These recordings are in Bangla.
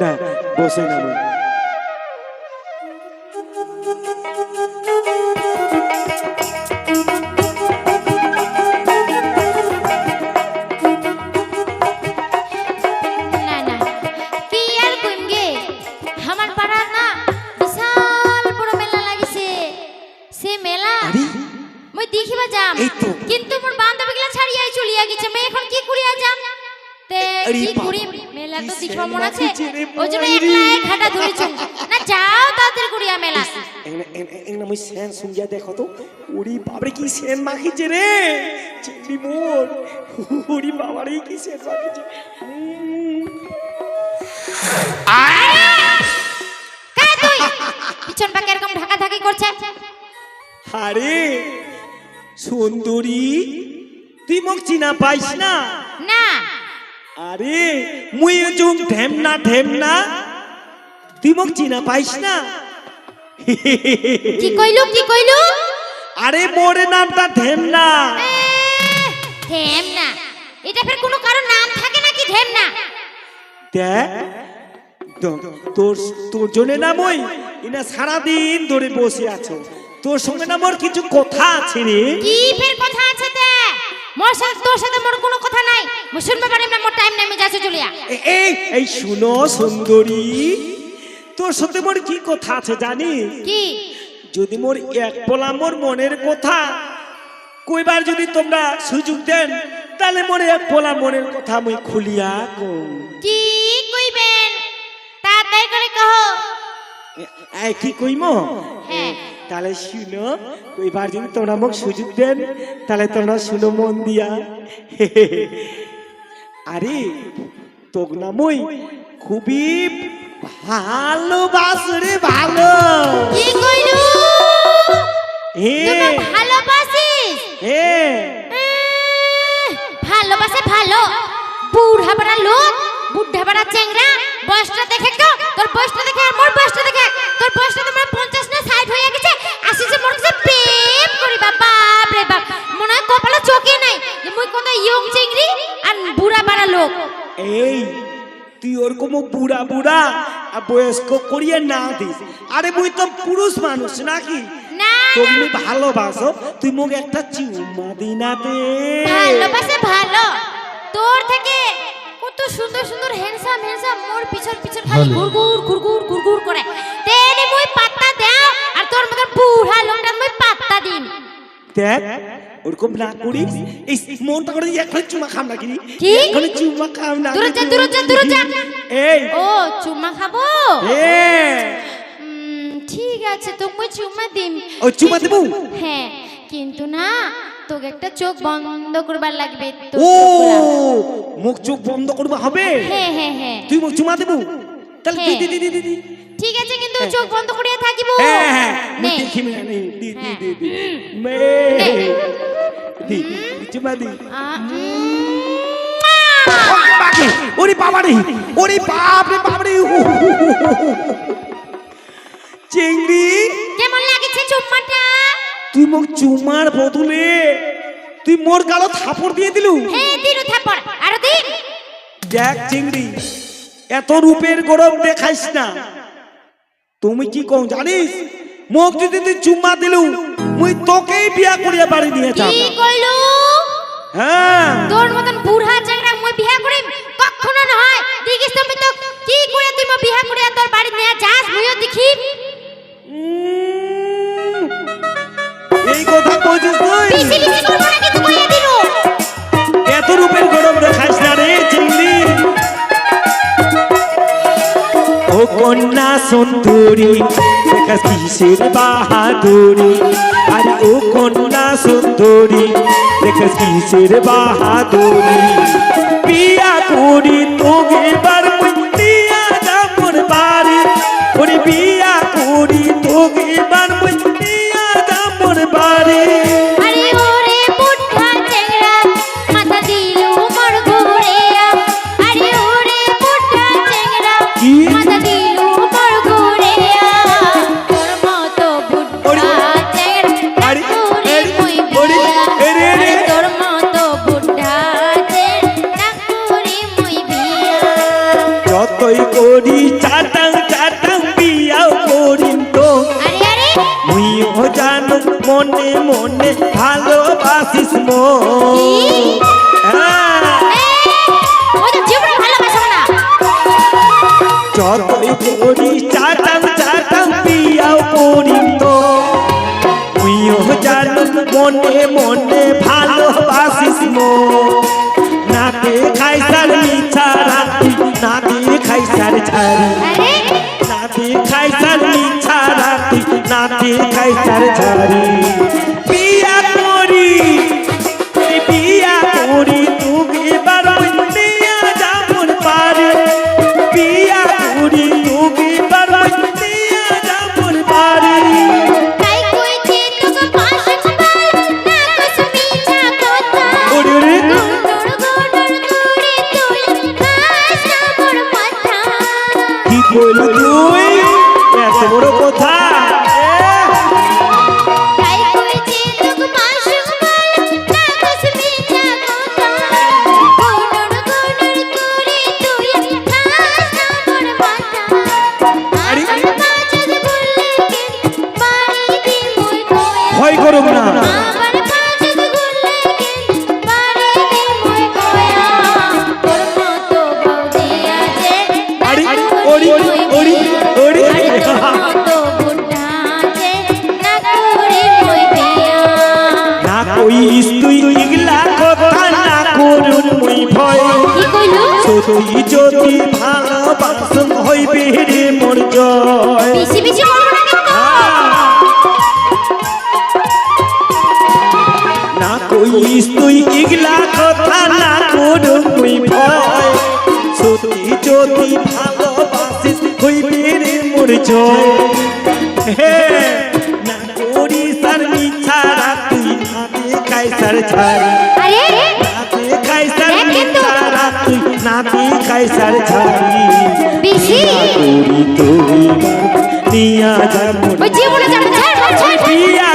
না বসে না দেখিবা যাম কিন্তু মোর বান্ধবীগুলা ছাড়িয়াই চলিয়া গেছে। মই এখন কি করিয়া যাম? তে কি বাবা, করি মেলা তো দেখিবা মন আছে? ওই জন্য বৌদি। একলা এক ঘাটা ধরেছ না যাও তাড়াতাড়ি করিয়া মেলা। এংনা মই সেন শুনগিয়া দেখো তো। ওরি বাবারে কি সেন মাখিছে রে? চিংড়ি মোর। ওরি বাবারে কি সেন মাখিছে। কাই তুই? পিছন পাকে এরকম ঢাকা ঢাকি করছে? আরে সুন্দরী তুই মোক চিনা পাইস না? না। আরে মুই জুম ঢেমনা ঢেমনা। তুই মোক চিনা পাইস না? কি কইলু কি কইলু? আরে মোরে নামটা ঢেমনা। থেম না এটা ফের কোনো কারও নাম থাকে নাকি থেম না তো- তোর তোর জন্য নাম ওই ইনা সারাদিন ধরে বসে আছো। তোর সঙ্গে না মোর কিছু কথা আছে রে। কি ফের কথা আছে তে? মোর সাথে তোর সাথে মোর কোনো কথা নাই। মই শুনবে পারিম না মোর টাইম নাই আমি যাচ্ছি চলিয়া। এই এই শুনো সুন্দরী তোর সাথে মোর কি কথা আছে জানিস কি? যদি মোর এক পোলা মোর মনের কথা কইবার যদি তোমরা সুযোগ দেন তাহলে মোর এক পোলা মনের কথা মুই খুলিয়া কম কি কইবেন? তাড়াতাড়ি করে কহো। এই কি কইম? হ্যাঁ। তাহলে শুনো কইবার যদি তোমরা মোক সুযোগ দেন তাহলে তোমরা শুনো মন দিয়া। আরে তোক মই খুবই ভালোবাস রে ভালো। কি কইলু? হে ভালোবাসিস? হে ভালোবাসে ভালো। বুড়া বড়া লোক বুড়া বড়া চেংরা বয়সটা দেখে তো তোর বয়সটা দেখে আর মোর বয়সটা দেখে তোর বয়সটা তোমার পঞ্চাশ না ষাট হয়ে গেছে। আসিছে মোর কাছে প্রেম করি বাবা রে বাপ। মনে হয় কপালে চোখে নাই যে মুই কত ইয়ং চেংরি আর বুড়া বড়া লোক। এই তুই ওরকম বুড়া বুড়া আর বয়স্ক করিয়ে না দিস আরে মুই তো পুরুষ মানুষ নাকি? তুমি ভালোবাসো তুই মোক একটা চুমা দে ভালোবাসে ভালো। তোর থেকে কত সুন্দর সুন্দর হ্যান্ডসাম হ্যান্ডসাম মোর পিছন পিছন খালি ঘুরঘুর ঘুরঘুর দেখ ওরকম না করিস? এই মনটা করে এখন চুমা খাম না? এখন চুমা খাম না দূরে যা দূরে যা দূরে যা। এই। ও চুমা খাব? ঠিক আছে তোকে মই চুমা দিম। ও চুমা দেবো? হ্যাঁ কিন্তু না তোকে একটা চোখ বন্ধ করবার লাগবে ও মুখ চোখ বন্ধ করব হবে? হ্যাঁ হ্যাঁ হ্যাঁ। তুই মুখ চুমা দেবো? তাহলে দি হ্যাঁ। দি দি দি, দি দি। ঠিক আছে কিন্তু চোখ বন্ধ করিয়া থাকিব। হ্যাঁ হ্যাঁ নে। দেখি মে দি দি হ্যাঁ। দি দি। মে। দি চুমা দি। আ, বাকি ওরে বাবা রে ওরে বাপ রে বাপ রে চিংড়ি। কেমন লাগেছে চুম্মাটা? তুই মোক চুমার বদলে তুই মোর গালো থাপড় দিয়ে দিলু। হ্যাঁ দিনু থাপড় আরও দিন। দেখ চিংড়ি এত রূপের গরম দেখাইস না। তুমি কি কও জানিস? মোক যদি তুই চুম্মা দিলু মুই তোকেই বিয়া করিয়া বাড়ি নিয়ে যাব। কি কইলু? হ্যাঁ। তোর মতন বুড়া চাংড়া মই বিয়া করিম? কখনো নহয়। দেখিস তুমি তো কি করে তুই মো বিয়া করিয়া তোর বাড়ি নিয়ে যাস মুইও দেখি। এই কথা কইছিস তুই। কন্যা সুন্দরী, দেখা কিসের বাহাদুরি? আর ও কন্যা সুন্দরী, দেখা কিসের বাহাদুরি? প্রিয়া করি তোকে এবার করি চাটাং চাটাং বিয়াও করিম তো। মুইও জানো মনে মনে ভালোবাসিস মো। হ্যাঁ, যতই করি চাটাং চাটাং বিয়াও করিম তো। মুইও জানো মনে মনে ছাড়ি নাতি খাইসার মিছা রাতি নাতি খাইসার ছাড়ি মই কয়া ভয় করুক না। সত্যি যদি ভালোবাসন হইবে রে মোর জয়। না কইস তুই ইগলা কথা না করুন মুই ভয়। সত্যি যদি ভালোবাসিস হইবে রে মোর জয়। হে না করিস আর মিছা তুই নাতে কাইসার ছাড়ি। আরে? কাইসার তুই নাতে কাইসার ছাড়ি বেশি করি তুই দিয়া ওই জীবনে ছাড় ছাড় ছাড় বিয়া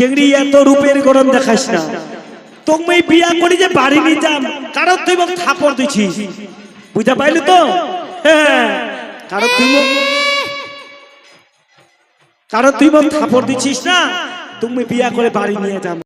চিংড়ি এত রূপের গরম দেখাস না। তুমি বিয়া করি যে বাড়ি নিয়ে যাম কারণ তুই থাপড় দিছিস। বুঝতে পাইলি তো? হ্যাঁ কারণ তুই কারণ তুই থাপড় দিছিস না? তুমি বিয়া করে বাড়ি নিয়ে যাম।